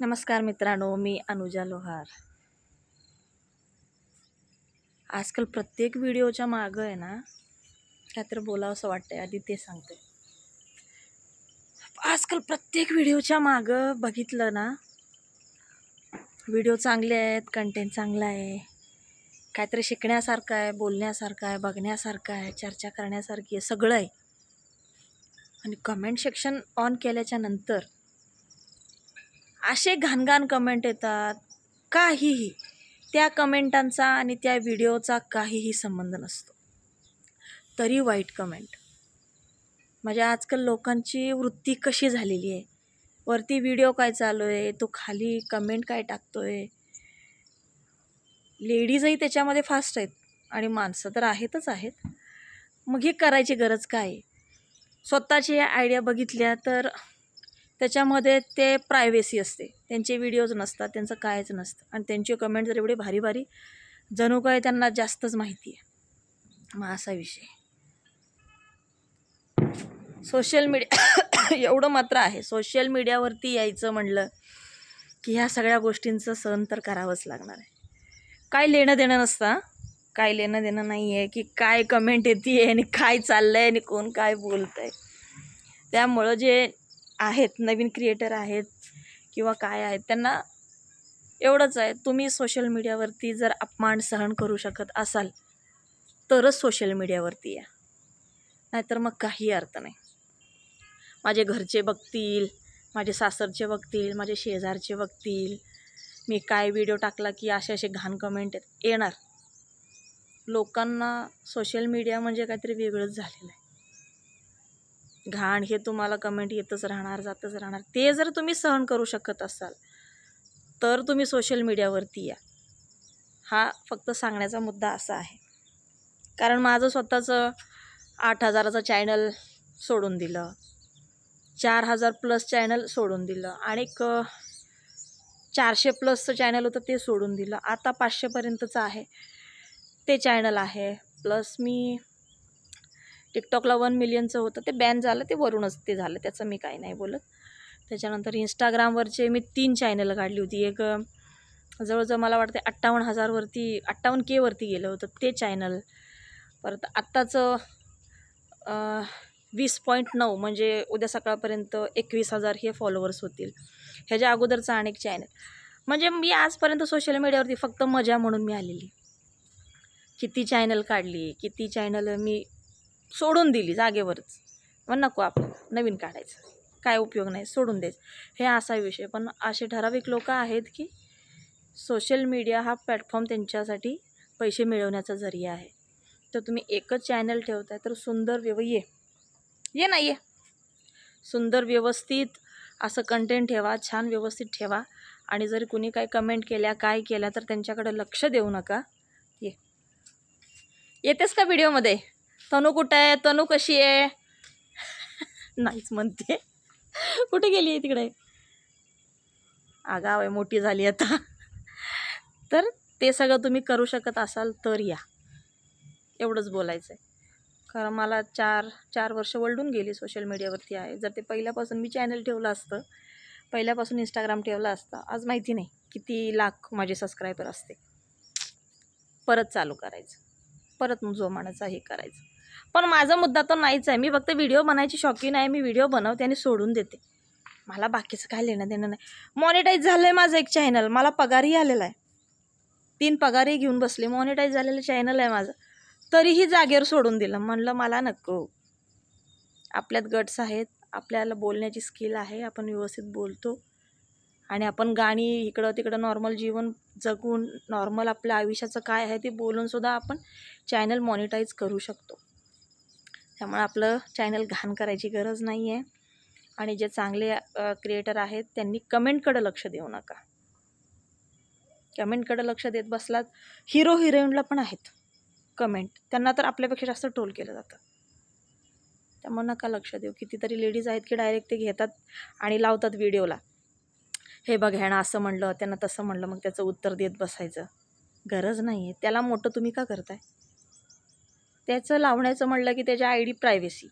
नमस्कार मित्रांनो मी अनुजा लोहार. आजकाल प्रत्येक व्हिडिओच्या मागं आहे ना काहीतरी बोलावं असं वाटतंय आधी ते सांगते आजकाल प्रत्येक व्हिडिओच्या मागं बघितलं ना व्हिडिओ चांगले आहेत कंटेंट चांगला आहे. काहीतरी शिकण्यासारखं आहे बोलण्यासारखं आहे बघण्यासारखं आहे चर्चा करण्यासारखी आहे सगळं आहे. आणि कमेंट सेक्शन ऑन केल्याच्यानंतर असे घाणघाण कमेंट येतात. काहीही. त्या कमेंटांचा आणि त्या व्हिडिओचा काहीही संबंध नसतो. तरी वाईट कमेंट म्हणजे आजकाल लोकांची वृत्ती कशी झालेली आहे? वरती व्हिडिओ काय चालू आहे? तो खाली कमेंट काय टाकतो आहे लेडीजही त्याच्यामध्ये फास्ट आहेत. आणि माणसं तर आहेतच आहेत. मग हे करायची गरज काय? आहे स्वतःची आयडिया बघितल्या तर त्याच्यामध्ये ते प्रायव्हेसी असते. त्यांचे व्हिडिओज नसतात त्यांचं कायच नसतं. आणि त्यांचे कमेंट जर एवढे भारी भारी जणू काय त्यांना जास्तच माहिती आहे. मग असा विषय. सोशल मीडिया एवढं मात्र आहे. सोशल मीडियावरती यायचं म्हणलं की ह्या सगळ्या गोष्टींचं सहन तर करावंच लागणार आहे. काय लेणं देणं नसतं काय लेणं देणं नाही आहे की काय कमेंट येते आहे आणि काय चाललं आहे आणि कोण काय बोलतं आहे त्यामुळं जे आहेत नवीन क्रिएटर आहेत किंवा काय आहेत त्यांना एवढंच आहे. तुम्ही सोशल मीडियावरती जर अपमान सहन करू शकत असाल तरच सोशल मीडियावरती या. नाहीतर मग काही अर्थ नाही. माझे घरचे बघतील माझे सासरचे बघतील माझे शेजारचे बघतील. मी काय व्हिडिओ टाकला की असे असे घाण कमेंट येणार. लोकांना सोशल मीडिया म्हणजे काहीतरी वेगळंच झालेलं आहे. घाण हे तुम्हाला कमेंट येतच राहणार जातच राहणार. ते जर तुम्ही सहन करू शकत असाल तर तुम्ही सोशल मीडियावरती या. हा फक्त सांगण्याचा मुद्दा असा आहे. कारण माझं स्वतःचं आठ हजाराचं चॅनल सोडून दिलं. चार हजार प्लस चॅनल सोडून दिलं. आणि एक चारशे प्लसचं चॅनल होतं ते सोडून दिलं. आता पाचशेपर्यंतचं आहे. ते चॅनल आहे. प्लस मी टिकटॉकला वन मिलियनचं होतं ते बॅन झालं ते वरूनच ते झालं त्याचं मी काही नाही बोलत. त्याच्यानंतर इंस्टाग्रामवरचे मी तीन चॅनल काढली होती. एक जवळजवळ मला वाटते अठ्ठावन्न हजारवरती अठ्ठावन्न केवरती गेलं होतं ते चॅनल परत आत्ताचं वीस पॉईंट नऊ म्हणजे उद्या सकाळपर्यंत एकवीस हजार हे फॉलोअर्स होतील. ह्याच्या अगोदरचं अनेक चॅनल म्हणजे मी आजपर्यंत सोशल मीडियावरती फक्त मजा म्हणून मी आलेली. किती चॅनल काढली किती चॅनल मी सोडून दिली जागेवरच. मग नको आपण नवीन काढायचं. काय उपयोग नाही सोडून द्यायचं. हे असा विषय पण असे ठराविक लोक आहेत की सोशल मीडिया हा प्लॅटफॉर्म त्यांच्यासाठी पैसे मिळवण्याचा जरिया आहे. तर तुम्ही एकच चॅनल ठेवताय तर सुंदर व्यव ये. ये ना ये. सुंदर व्यवस्थित असं कंटेंट ठेवा छान व्यवस्थित ठेवा. आणि जर कुणी काही कमेंट केल्या काय केल्या तर त्यांच्याकडे लक्ष देऊ नका. ये. येतेस का व्हिडिओमध्ये तनू कुठं आहे? तनू कशी आहे? नाहीच म्हणते. कुठे गेली आहे तिकडे? आगाव आहे मोठी झाली आता. तर ते सगळं तुम्ही करू शकत असाल तर या. एवढंच बोलायचं आहे. कारण मला चार चार वर्ष वळडून गेली सोशल मीडियावरती आहे. जर ते पहिल्यापासून मी चॅनल ठेवलं असतं पहिल्यापासून इंस्टाग्राम ठेवलं असतं आज माहिती नाही किती लाख माझे सबस्क्रायबर असते. परत चालू करायचं. परत जोमानाचा हे करायचं. पण माझा मुद्दा तर नाहीच आहे. मी फक्त व्हिडिओ बनायची शौकीन आहे. मी व्हिडिओ बनवते आणि सोडून देते. मला बाकीचं काय लेणं देणं नाही. मॉनिटाईज झालं आहे माझं एक चॅनल मला पगारही आलेला आहे. तीन पगारही घेऊन बसले. मॉनिटाईज झालेलं चॅनल आहे माझं. तरीही जागेवर सोडून दिलं. म्हणलं मला नको. आपल्यात गट्स आहेत. आपल्याला बोलण्याची स्किल आहे. आपण व्यवस्थित बोलतो. आणि आपण गाणी इकडं तिकडं नॉर्मल जीवन जगून नॉर्मल आपल्या आयुष्याचं काय आहे ते बोलूनसुद्धा आपण चॅनल मॉनिटाईज करू शकतो. त्यामुळे आपलं चॅनल घाण करायची गरज नाही आहे आणि जे चांगले क्रिएटर आहेत त्यांनी कमेंटकडं लक्ष देऊ नका. कमेंटकडं लक्ष देत बसलात हिरो हिरोईनला पण आहेत कमेंट त्यांना तर आपल्यापेक्षा जास्त ट्रोल केलं जातं. त्यामुळे नका लक्ष देऊ. कितीतरी लेडीज आहेत की डायरेक्ट ते घेतात आणि लावतात व्हिडिओला हे बघ ह्यानं असं म्हणलं त्यांना तसं म्हणलं मग त्याचं उत्तर देत बसायचं. गरज नाही आहे त्याला मोठं तुम्ही का करताय? त्याचं लावण्याचं म्हणलं की त्याच्या आय डी प्रायव्हेसी.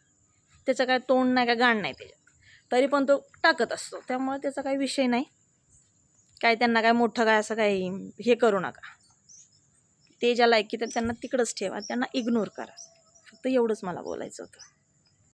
त्याचं काय तोंड नाही का गाण नाही त्याच्यात. तरी पण तो टाकत असतो. त्यामुळे त्याचा काही विषय नाही. काय त्यांना काय मोठं काय असं काही हे करू नका. ते ज्या लायकीत तर त्यांना तिकडंच ठेवा. त्यांना इग्नोर करा. फक्त एवढंच मला बोलायचं होतं.